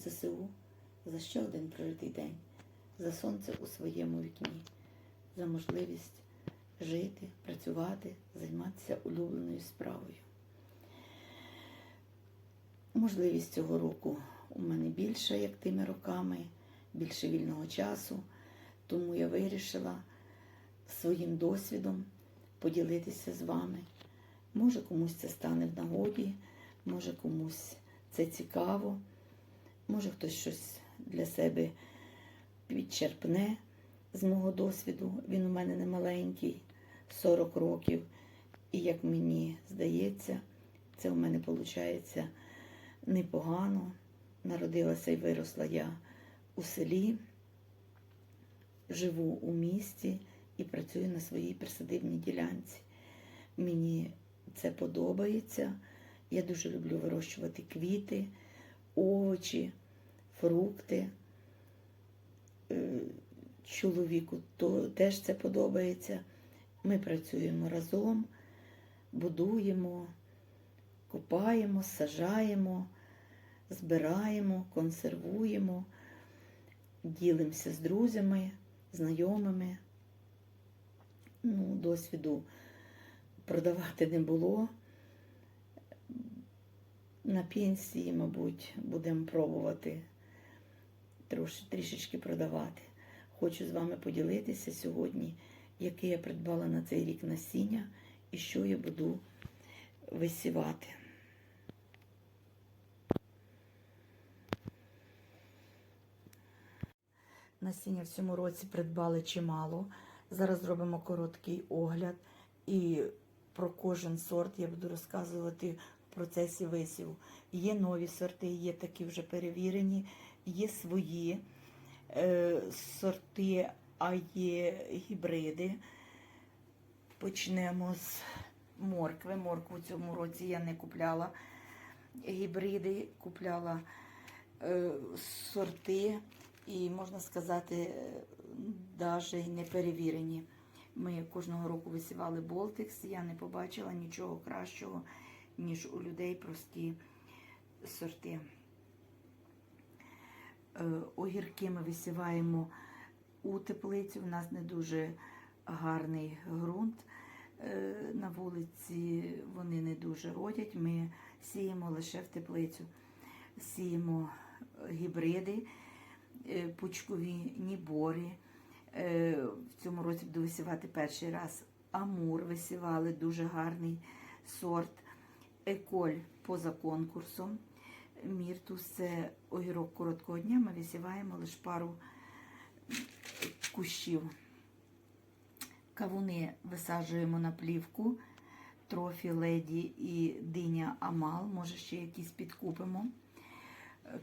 ЗСУ. За ще один прожитий день, за сонце у своєму вікні, за можливість жити, працювати, займатися улюбленою справою. Можливість цього року у мене більша, як тими роками, більше вільного часу, тому я вирішила своїм досвідом поділитися з вами. Може, комусь це стане в нагоді, може комусь це цікаво, може хтось щось для себе підчерпне з мого досвіду. Він у мене не маленький, 40 років. І як мені здається, це у мене виходить непогано. Народилася і виросла я у селі, живу у місті і працюю на своїй присадибній ділянці. Мені це подобається. Я дуже люблю вирощувати квіти, овочі, фрукти. Е, Чоловіку то теж це подобається. Ми працюємо разом, будуємо, копаємо, сажаємо, збираємо, консервуємо, ділимося з друзями, знайомими. Ну, досвіду продавати не було. На пенсії, мабуть, будемо пробувати трош, трішечки продавати. Хочу з вами поділитися сьогодні, яке я придбала на цей рік насіння і що я буду висівати. Насіння в цьому році придбали чимало. Зараз зробимо короткий огляд і про кожен сорт я буду розказувати процесі висіву. Є нові сорти, є такі вже перевірені, є свої е, сорти, а є гібриди. Почнемо з моркви. Моркву в цьому році я не купляла гібриди, купляла е, сорти і, можна сказати, навіть не перевірені. Ми кожного року висівали Болтикс, я не побачила нічого кращого, ніж у людей прості сорти. Е, Огірки ми висіваємо у теплицю. У нас не дуже гарний ґрунт. Е, На вулиці вони не дуже родять. Ми сіємо лише в теплицю. Сіємо гібриди, е, пучкові нібори. В цьому році буду висівати перший раз. Амур висівали, дуже гарний сорт. Еколь поза конкурсом. Міртус це огірок короткого дня. Ми висіваємо лише пару кущів. Кавуни висаджуємо на плівку. Трофі, леді і диня амал. Може, ще якісь підкупимо.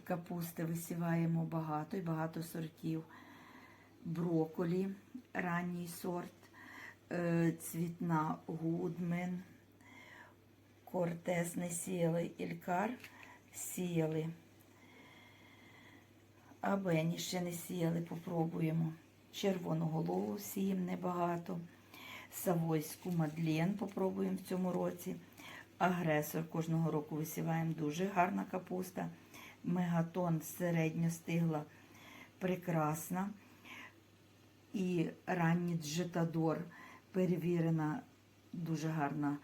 Капусти висіваємо багато і багато сортів броколі, ранній сорт, е, цвітна гудмен, кортес не сіяли, ількар сіяли. Абені ще не сіяли, попробуємо. Червону голову сіємо небагато. Савойську мадлен попробуємо в цьому році. Агресор кожного року висіваємо дуже гарна капуста. Мегатон середньо стигла прекрасна і ранній джетадор, перевірена, дуже гарна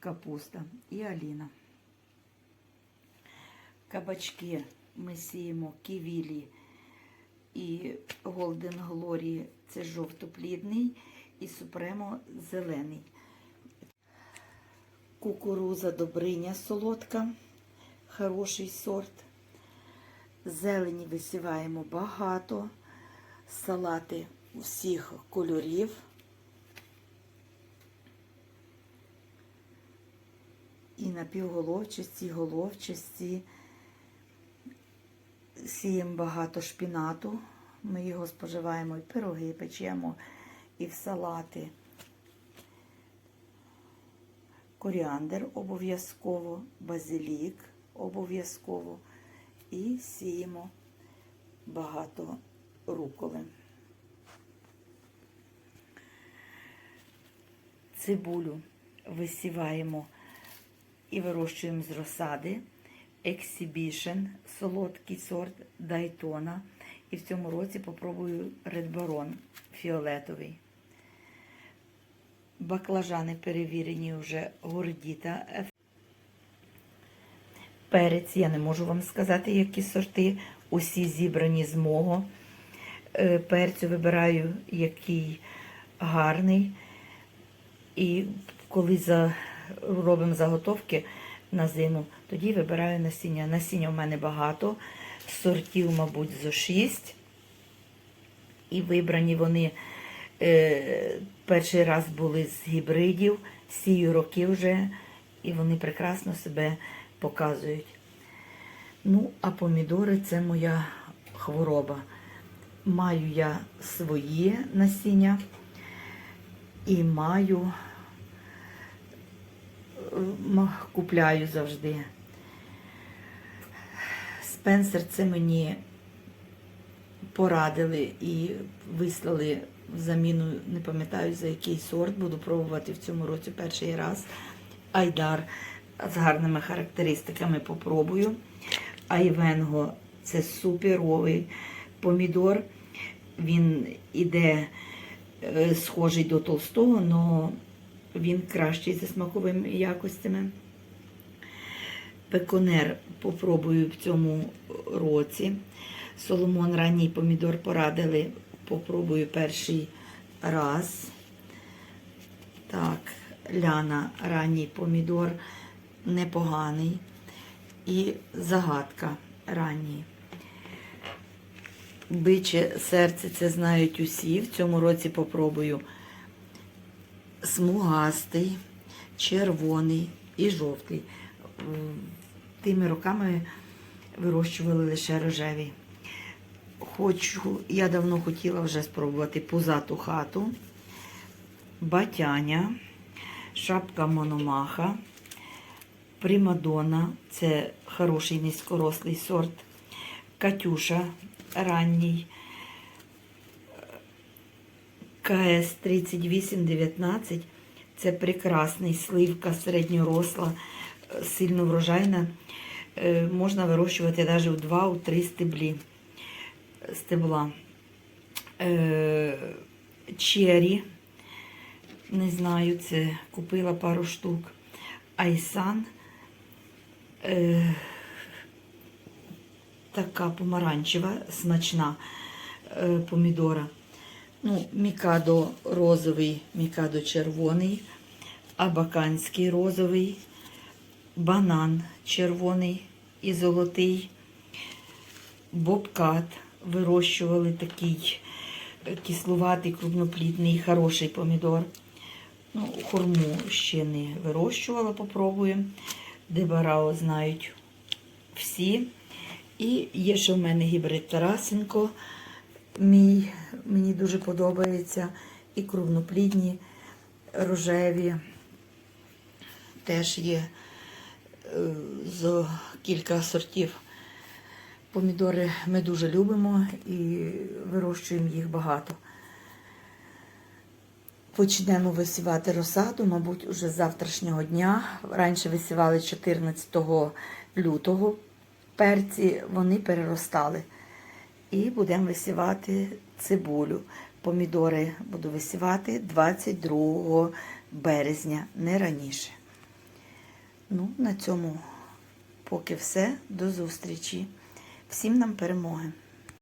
капуста і аліна. Кабачки ми сіємо ківілі і Голден Глорі це жовтоплідний і супремо зелений. Кукуруза добриня солодка, хороший сорт. Зелені висіваємо багато, салати всіх кольорів. І напівголовчасті, головчасті. Сіємо багато шпінату. Ми його споживаємо і пироги печемо, і в салати. Коріандр обов'язково, базилік обов'язково. І сіємо багато руколи. Цибулю висіваємо і вирощуємо з розсади. Exhibition, солодкий сорт Дайтона. І в цьому році попробую Red Baron фіолетовий. Баклажани перевірені вже гордіта. Перець, я не можу вам сказати, які сорти. Усі зібрані з мого. Е, Перцю вибираю, який гарний. І коли за... робимо заготовки на зиму, тоді вибираю насіння. Насіння в мене багато, сортів, мабуть, зо 6. І вибрані вони е, перший раз були з гібридів, сію роки вже, і вони прекрасно себе показують. Ну, а помідори це моя хвороба. Маю я своє насіння і маю, купляю завжди. Спенсер це мені порадили і вислали в заміну, не пам'ятаю за який сорт, буду пробувати в цьому році перший раз. Айдар з гарними характеристиками попробую. Айвенго це суперовий помідор. Він іде е, схожий до толстого, але він кращий за смаковими якостями. Пеконер попробую в цьому році. Соломон ранній помідор порадили. Попробую перший раз. Так, ляна ранній помідор непоганий. І загадка ранній. Биче серце, це знають усі. В цьому році попробую смугастий, червоний і жовтий. Тими роками вирощували лише рожеві. Хочу, я давно хотіла вже спробувати пузату хату, батяня, шапка мономаха, примадона, це хороший низькорослий сорт, Катюша ранній, КС 3819, це прекрасний сливка середньоросла, е, сильно врожайна. Е, Можна вирощувати навіть у 2-3 стеблі стебла. Е, Чері, не знаю, це купила пару штук. Айсан. Така помаранчева, смачна помідора. Ну, мікадо розовий, мікадо червоний, абаканський розовий, банан червоний і золотий, бобкат вирощували такий е, кислуватий, крупноплідний, хороший помідор. Ну, хурму ще не вирощувала, попробуємо. Дебарао знають всі. І є ще в мене гібрид Тарасенко. Мій, мені дуже подобається. І крупноплідні, рожеві. Теж є е, з кілька сортів. Помідори ми дуже любимо і вирощуємо їх багато. Почнемо висівати розсаду, мабуть, уже з завтрашнього дня. Раніше висівали 14 лютого. Перці вони переростали. І будемо висівати цибулю. Помідори буду висівати 22 березня, не раніше. Ну, на цьому поки все. До зустрічі. Всім нам перемоги!